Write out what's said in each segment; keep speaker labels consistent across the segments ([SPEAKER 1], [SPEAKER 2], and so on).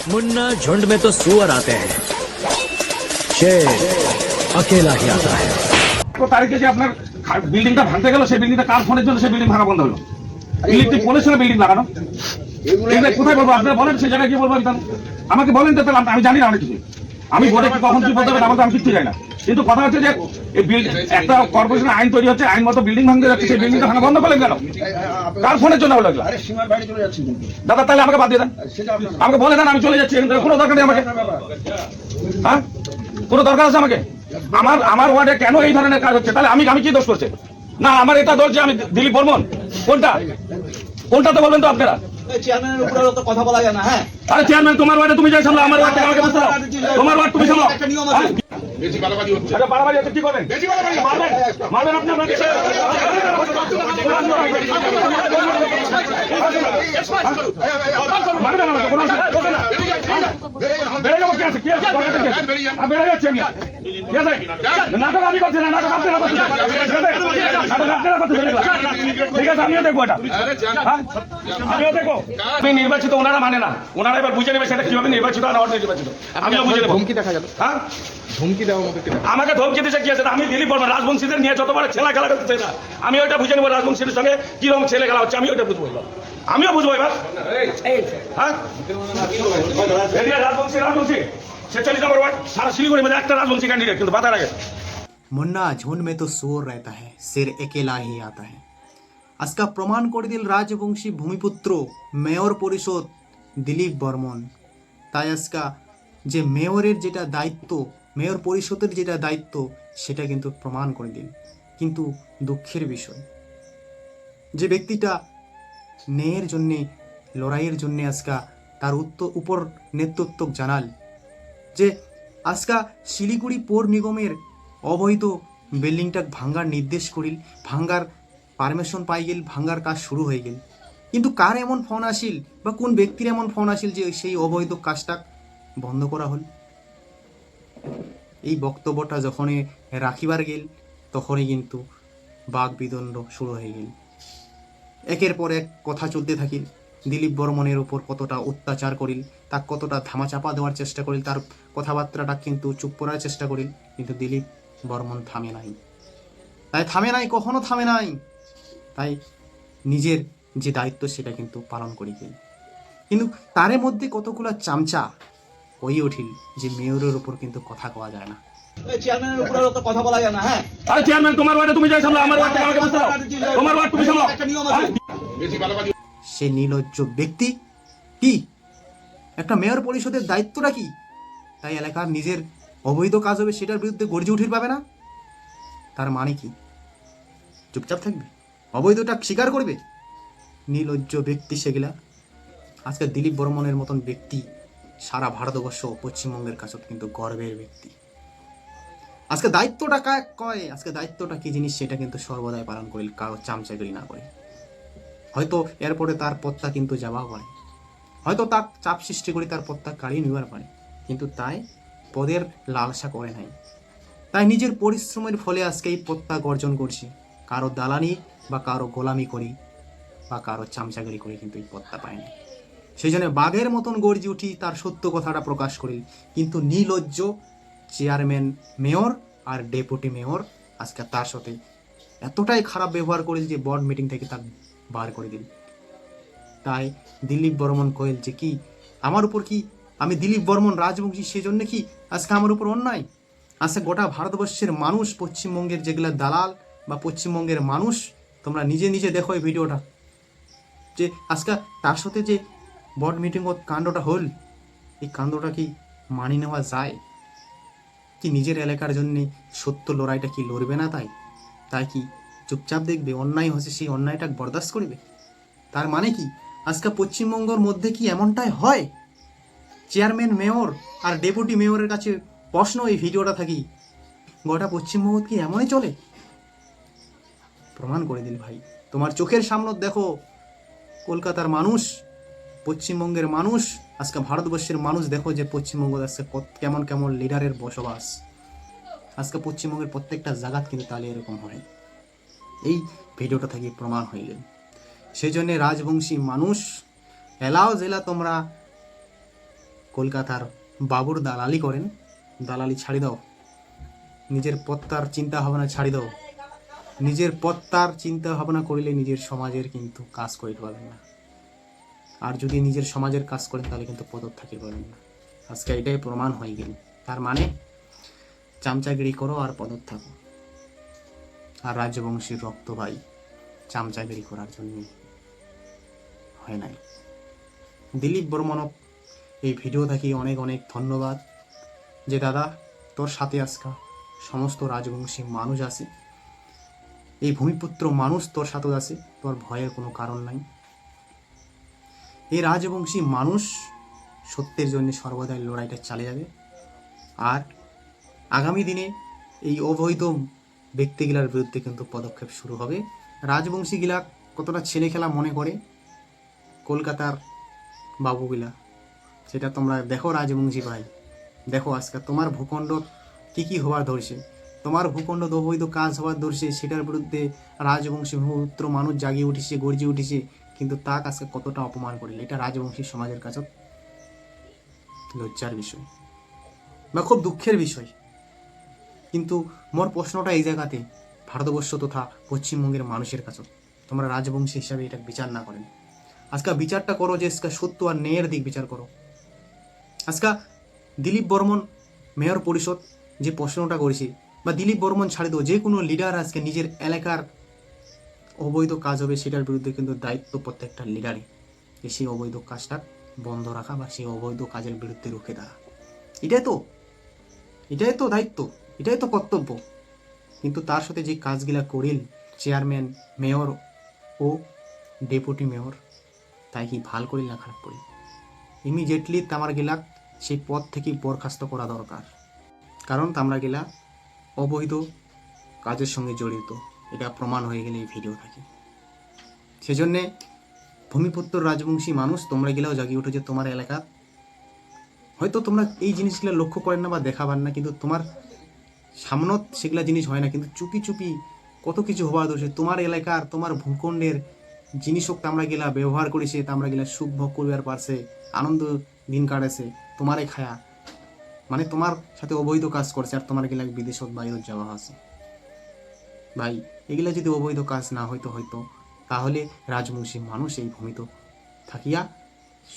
[SPEAKER 1] मुन्ना झुंड में तो सुअर आते हैं शेर अकेला ही आता है
[SPEAKER 2] তো তারিখে যে আপনার খা- বিল্ডিংটা ভাঙতে গেল সেই বিল্ডিংটা কার ফোনের জন্য সেই বিল্ডিং ভাঙা বন্ধ হলো ইলেকট্রিক পোলের সঙ্গে বিল্ডিং লাগানো এগুলো কোথায় বলবো আপনারা বলেন সেই জায়গায় কি বলবো আমি তাহলে? আমাকে বলেন তো তাহলে আমি- আমি জানি না অনেক কিছু আমি বোর্ডে কি কখন কি বলতে হবে আমার তো আমি কিচ্ছু জানি না কিন্তু কথা হচ্ছে যে একটা কর্পোরেশনের আইন তৈরি হচ্ছে, আইন মতো বিল্ডিং ভাঙতে যাচ্ছে, সেই বিল্ডিংটা ভাঙা বন্ধ করলেন কেন কার ফোনের জন্য হলো দাদা, তাহলে আমাকে বাদ দিয়ে দেন। আমাকে বলে দেন, আমি চলে যাচ্ছি কোনো দরকার নেই আমাকে। হ্যাঁ? কোনো দরকার আছে আমাকে? আমার আমার ওয়ার্ডে কেন এই ধরনের কাজ হচ্ছে? তাহলে আমি আমি কি দোষ করছে? না, আমার এটা দোষ যে আমি দিলীপ বর্মন। কোনটা? কোনটা তো বলবেন তো আপনারা?
[SPEAKER 3] চেয়ারম্যানের উপরে কথা বলা যায় না হ্যাঁ
[SPEAKER 2] আরে চেয়ারম্যান তোমার ওয়ার্ডে তুমি যাই সামলা আমার ওয়ার্ড আমাকে তোমার ওয়ার্ড তুমি সামলাও। হ্যাঁ? আচ্ছা, বাড়াবাড়ি হচ্ছে, কি করবেন? মারবেন? মারবেন আপনি আপনাকে? মারবেন আমাকে, কোনো অসুবিধা হবে না। বেড়ে যাব, কি আছে? কি আছে? দরকার কি আছে? আ, বেড়ে যাচ্ছি আমি। নাটক আমি করছি না, নাটক আপনারা করছেন। নাটক আপনারা করছেন, ঠিক আছে, আমিও দেখব এটা। হ্যাঁ? আমিও দেখব। আমি নির্বাচিত ওনারা মানে না ওনারা এবার বুঝে নেবে সেটা কীভাবে নির্বাচিত আর আমিও বুঝে নেব
[SPEAKER 4] ধমকি দেখা গেল
[SPEAKER 2] হ্যাঁ
[SPEAKER 4] ধমকি দেওয়ার মতো
[SPEAKER 2] আমাকে ধমকি দিচ্ছে কি আছে আমি দিলীপ বর্মা রাজবংশীদের নিয়ে যতবার ছেলা খেলা করতে না আমি ওইটা বুঝে নেব রাজবংশীদের সঙ্গে কীরকম ছেলে খেলা হচ্ছে আমি ওইটা বুঝব এবার আমিও বুঝব এবার হ্যাঁ এদিকে রাজবংশী রাজবংশী ছেচল্লিশ নম্বর ওয়ার্ড সারা শিলিগুড়ির মধ্যে একটা রাজবংশী ক্যান্ডিডেট কিন্তু বাতার আগে
[SPEAKER 5] মুন্না ঝুন্ড মে তো সুর रहता है शेर अकेला ही आता है আজকা প্রমাণ করে দিল রাজবংশী ভূমিপুত্র মেয়র পরিষদ দিলীপ বর্মন তাই আজকা যে মেয়রের যেটা দায়িত্ব মেয়র পরিষদের যেটা দায়িত্ব সেটা কিন্তু প্রমাণ করে দিল কিন্তু দুঃখের বিষয় যে ব্যক্তিটা ন্যায়ের জন্যে লড়াইয়ের জন্যে আজকা তার উত্তর উপর নেতৃত্ব জানাল যে আজকা শিলিগুড়ি পৌর নিগমের অবৈধ বিল্ডিংটা ভাঙ্গার নির্দেশ করিল ভাঙ্গার পারমিশন পাই গেল ভাঙ্গার কাজ শুরু হয়ে গেল। কিন্তু কার এমন ফোন আসিল বা কোন ব্যক্তির এমন ফোন আসিল যে সেই অবৈধ কাজটা বন্ধ করা হল? এই বক্তব্যটা যখনই রাখিবার গেল, তখনই কিন্তু বাঘ বিদণ্ড শুরু হয়ে গেল। একের পর এক কথা চলতে থাকিল। দিলীপ বর্মনের উপর কতটা অত্যাচার করিল তার কতটা ধামাচাপা দেওয়ার চেষ্টা করিল তার কথাবার্তাটা কিন্তু চুপ করার চেষ্টা করিল কিন্তু দিলীপ বর্মন থামে নাই। তাই থামে নাই কখনো থামে নাই। তাই নিজের যে দায়িত্ব সেটা কিন্তু পালন করি গেল কিন্তু তারে মধ্যে কতগুলো চামচা হয়ে উঠিল যে মেয়রের উপর কিন্তু কথা কওয়া যায় না।
[SPEAKER 3] চেয়ারম্যানের উপরে কথা বলা যায় না হ্যাঁ?
[SPEAKER 2] আরে চেয়ারম্যান তোমার ওয়ার্ডে তুমি যাই সামলা আমার ওয়ার্ড আমাকে বসতে তোমার ওয়ার্ড তুমি সামলাও।
[SPEAKER 3] একটা নিয়ম
[SPEAKER 2] হ্যাঁ?
[SPEAKER 5] সে নির্লজ্জ ব্যক্তি? কি? একটা মেয়র পরিষদের দায়িত্বটা কি? তাই এলাকার নিজের অবৈধ কাজ হবে সেটার বিরুদ্ধে গর্জে উঠির পাবে না? তার মানে কি? চুপচাপ থাকবে? অবৈধটা স্বীকার করবে? নির্লজ্জ ব্যক্তি সেগুলা আজকে দিলীপ বর্মনের মতন ব্যক্তি সারা ভারতবর্ষ পশ্চিমবঙ্গের কাছে কিন্তু গর্বের ব্যক্তি। আজকে দায়িত্বটা কায়? আজকে দায়িত্বটা কি জিনিস সেটা কিন্তু সর্বদাই পালন করিল কারও চামচাগিরি না করে। হয়তো এরপরে তার পথটা কিন্তু যাওয়া পারে হয়তো তার চাপ সৃষ্টি করে তার পথটা কাড়িয়ে নেওয়ার পারে, কিন্তু তাই পদের লালসা করে নাই। তাই নিজের পরিশ্রমের ফলে আজকে এই পত্তা গর্জন করছি। কারও দালানি বা কারও গোলামি করি বা কারও চামচাগিরি করে কিন্তু এই পত্তা পায়নি সেই জন্য বাঘের মতন গর্জি উঠি, তার সত্য কথাটা প্রকাশ করি। কিন্তু নির্লজ্জ চেয়ারম্যান মেয়র আর ডেপুটি মেয়র আজকে তার সাথে এতটাই খারাপ ব্যবহার করেছে যে বোর্ড মিটিং থেকে তার বার করে দিন তাই দিলীপ বর্মন কয়েল যে কি, আমার উপর কি, আমি দিলীপ বর্মন রাজবংশী সেজন্য কি আজকে আমার উপর অন্যায়? আজকে গোটা ভারতবর্ষের মানুষ, পশ্চিমবঙ্গের যেগুলো দালাল বা পশ্চিমবঙ্গের মানুষ, তোমরা নিজে নিজে দেখো এই ভিডিওটা। যে আজকে তার সাথে যে বোর্ড মিটিং কাণ্ডটা হল, এই কাণ্ডটা কি মানি নেওয়া যায়? কি নিজের এলাকার জন্যে সত্য লড়াইটা কি লড়বে না তাই? তাই কি চুপচাপ দেখবে, অন্যায় হচ্ছে, সেই অন্যায়টা বরদাস্ত করবে। তার মানে কি? আজকে পশ্চিমবঙ্গের মধ্যে কি এমনটাই হয়? চেয়ারম্যান, মেয়র আর ডেপুটি মেয়রের কাছে প্রশ্ন এই ভিডিওটা থাকি। গোটা পশ্চিমবঙ্গ কি এমনই চলে? প্রমাণ করে দিল ভাই। তোমার চোখের সামনে দেখো, কলকাতার মানুষ, পশ্চিমবঙ্গের মানুষ, আজকে ভারতবর্ষের মানুষ দেখো যে পশ্চিমবঙ্গ আজকে কেমন কেমন লিডারের বসবাস। আজকে পশ্চিমবঙ্গের প্রত্যেকটা জায়গাত কিন্তু তাহলে এরকম হয়। এই ভিডিওটা থেকে প্রমাণ হয়ে গেল। সেই জন্যে রাজবংশী মানুষ, এলাও জেলা তোমরা কলকাতার বাবুর দালালি করেন। দালালি ছাড়ি দাও। নিজের পত্তার চিন্তা ভাবনা ছাড়ি দাও। নিজের পত্তার চিন্তা ভাবনা করিলে নিজের সমাজের কিন্তু কাজ করিতে পারবেন না। আর যদি নিজের সমাজের কাজ করেন, তাহলে কিন্তু পদক থাকিতে পারবেন না। আজকে এটাই প্রমাণ হয়ে গেল। তার মানে চামচাগিরি করো আর পদক থাকো আর রাজবংশীর রক্ত ভাই চামচাগিরি করার জন্য হয় নাই। দিলীপ বর্মনক এই ভিডিও থাকি অনেক অনেক ধন্যবাদ। যে দাদা, তোর সাথে আজকা সমস্ত রাজবংশী মানুষ আছে, এই ভূমিপুত্র মানুষ তোর সাথে আছে, তোর ভয়ের কোনো কারণ নাই। এই রাজবংশী মানুষ সত্যের জন্য সর্বদাই লড়াইটা চালিয়ে যাবে। আর আগামী দিনে এই অবৈধ ব্যক্তিগুলার বিরুদ্ধে কিন্তু পদক্ষেপ শুরু হবে। রাজবংশীগুলা কতটা ছেলে খেলা মনে করে? কলকাতার বাবুগুলা সেটা তোমরা দেখো রাজবংশী ভাই। দেখো আজকে তোমার ভূখণ্ড কি কি হওয়ার ধরছে? তোমার ভূখণ্ড অবৈধ কাজ হওয়ার ধরছে, সেটার বিরুদ্ধে রাজবংশী ভূমিপুত্র মানুষ জাগিয়ে উঠেছে, গর্জে উঠেছে, কিন্তু তা আজকে কতটা অপমান করিল, এটা রাজবংশী সমাজের কাছে লজ্জার বিষয় বা খুব দুঃখের বিষয়। কিন্তু মোর প্রশ্নটা এই জায়গাতে, ভারতবর্ষ তথা পশ্চিমবঙ্গের মানুষের কাছে। তোমরা রাজবংশী হিসাবে এটা বিচার না করেন। আজকে বিচারটা করো যে আজকে সত্য আর ন্যায়ের দিক বিচার করো। আজকে দিলীপ বর্মন, মেয়র পরিষদ যে প্রশ্নটা করেছে, বা দিলীপ বর্মন ছাড়ে দেবো যে কোনো লিডার আজকে নিজের এলাকার অবৈধ কাজ হবে সেটার বিরুদ্ধে কিন্তু দায়িত্ব প্রত্যেকটা লিডারে যে সেই অবৈধ কাজটা বন্ধ রাখা বা সেই অবৈধ কাজের বিরুদ্ধে রুখে দেওয়া এটাই তো এটাই তো দায়িত্ব। এটাই তো কর্তব্য। কিন্তু তার সাথে যে কাজগুলা করিল চেয়ারম্যান, মেয়র ও ডেপুটি মেয়র, তাই কি ভালো করিল না খারাপ করিল? ইমিডিয়েটলি তামার গেলা সেই পদ থেকে বরখাস্ত করা দরকার। কারণ তামরা গেলা অবৈধ কাজের সঙ্গে জড়িত। এটা প্রমাণ হয়ে গেলে এই ভিডিও থাকি। সেজন্যে ভূমিপুত্র রাজবংশী মানুষ তোমরা গেলেও জাগিয়ে উঠো যে তোমার এলাকা, হয়তো তোমরা এই জিনিসগুলো লক্ষ্য করেন না বা দেখাবার না, কিন্তু তোমার সামনত সেগুলা জিনিস হয় না, কিন্তু চুপি চুপি কত কিছু হওয়ার দোষে তোমার এলাকার, তোমার ভূখণ্ডের জিনিস হোক আমরা গেলা ব্যবহার করেছে আমরা গেলা সুখ ভোগ করিবার পারছে, আনন্দ দিন কাটেছে তোমারে খায়া। মানে তোমার সাথে অবৈধ কাজ করছে আর তোমার গেলা বিদেশত বাইরে যাওয়া আছে। ভাই, এগুলা যদি অবৈধ কাজ না হইতো হয়তো তাহলে রাজবংশী মানুষ এই ভূমিত থাকিয়া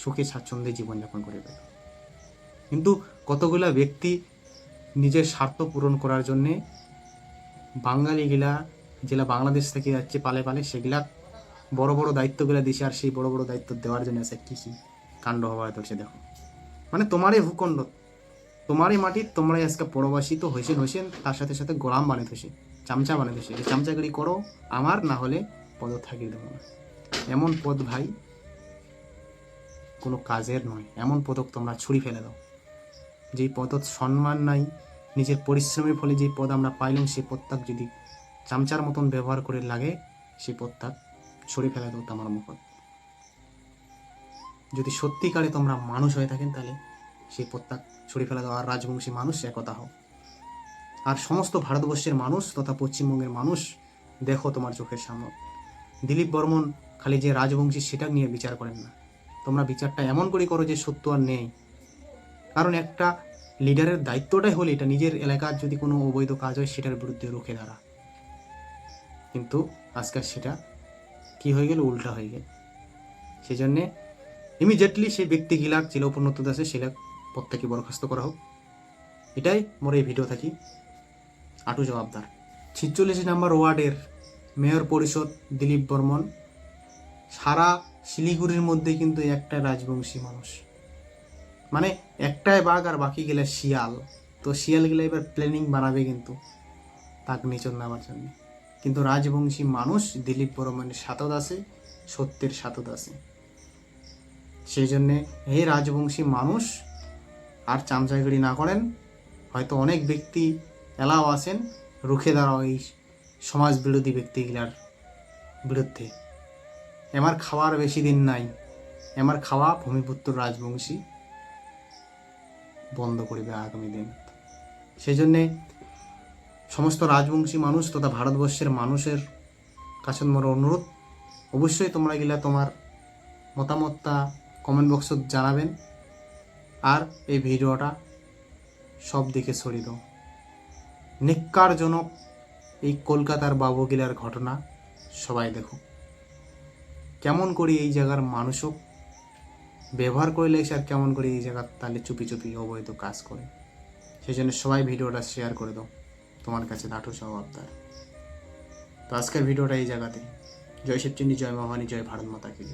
[SPEAKER 5] সুখে স্বাচ্ছন্দ্যে জীবনযাপন করে কিন্তু কতগুলা ব্যক্তি নিজের স্বার্থ পূরণ করার জন্যে বাঙালিগুলা যেগুলা বাংলাদেশ থেকে যাচ্ছে পালে পালে, সেগুলা বড় বড় দায়িত্বগুলো দিছে আর সেই বড় বড় দায়িত্ব দেওয়ার জন্য আছে কি কি কাণ্ড হওয়া ধরছে দেখো। মানে তোমারই ভূখণ্ড, তোমারই মাটি, তোমরাই আজকে পরবাসী তো হয়েছেন হয়েছেন তার সাথে সাথে গোলাম বানিয়ে থসে চামচা বানিয়ে থসে এই চামচাগিরি করো, আমার না হলে পদ থাকিয়ে দেবো না। এমন পদ ভাই কোনো কাজের নয়, এমন পদক তোমরা ছুরি ফেলে দাও। যেই পদত সম্মান নাই, নিজের পরিশ্রমের ফলে যে পদ আমরা পাইলাম সেই পদটাক যদি চামচার মতন ব্যবহার করে লাগে সেই পদটাক ছড়ি ফেলে দাও আমার মুখত। যদি সত্যিকারে তোমরা মানুষ হয়ে থাকেন, তাহলে সেই পদটাক ছড়ি ফেলে দাও। আর রাজবংশী মানুষ একতা হও। আর সমস্ত ভারতবর্ষের মানুষ তথা পশ্চিমবঙ্গের মানুষ দেখো তোমার চোখের সামনে। দিলীপ বর্মন খালি যে রাজবংশী সেটা নিয়ে বিচার করেন না। তোমরা বিচারটা এমন করে করো যে সত্য আর নেই। কারণ একটা লিডারের দায়িত্বটাই হলো এটা, নিজের এলাকার যদি কোনো অবৈধ কাজ হয় সেটার বিরুদ্ধে রুখে দাঁড়া। কিন্তু আজকাল সেটা কি হয়ে গেল? উল্টা হয়ে গেল। সেই জন্যে ইমিডিয়েটলি সেই ব্যক্তি গিলাক জেলা উপন্নত আছে সেটা প্রত্যেকে বরখাস্ত করা হোক। এটাই মোর এই ভিডিও থাকি। আটু জবাবদার। ছিচল্লিশ নাম্বার ওয়ার্ডের মেয়র পরিষদ দিলীপ বর্মন, সারা শিলিগুড়ির মধ্যে কিন্তু একটা রাজবংশী মানুষ। মানে একটাই বাঘ আর বাকি গেলে শিয়াল। তো শিয়াল গেলে এবার প্ল্যানিং বানাবে কিন্তু তাক নিচন নেওয়ার জন্য। কিন্তু রাজবংশী মানুষ দিলীপ বর্মনের সাতদ আছে, সত্যের সাতদ আছে। সেই জন্যে এই রাজবংশী মানুষ, আর চামচাগিরি না করেন, হয়তো অনেক ব্যক্তি এলাও আছেন, রুখে দাঁড়াও এই সমাজ বিরোধী ব্যক্তিগুলার বিরুদ্ধে। এমার খাওয়ার বেশি দিন নাই, এমার খাওয়া ভূমিপুত্র রাজবংশী। বন্ধ করিবে আগামী দিন। সেই জন্যে সমস্ত রাজবংশী মানুষ তথা ভারতবর্ষের মানুষের কাছে মোর অনুরোধ, অবশ্যই তোমরা গেলে তোমার মতামতটা কমেন্ট বক্সত জানাবেন আর এই ভিডিওটা সব দিকে ছড়িয়ে দাও। নিকারজনক এই কলকাতার বাবুগিলার ঘটনা সবাই দেখো। কেমন করি এই জায়গার মানুষও ব্যবহার করে লেগেছে আর কেমন করে এই জায়গা তাহলে চুপি চুপি অবৈধ কাজ করে? সেই জন্য সবাই ভিডিওটা শেয়ার করে দাও। তোমার কাছে লাঠু স্বভাব তার তো আজকের ভিডিওটা এই জায়গাতে জয় শিবচন্ডী জয় মহানী জয় ভারত মাতা কি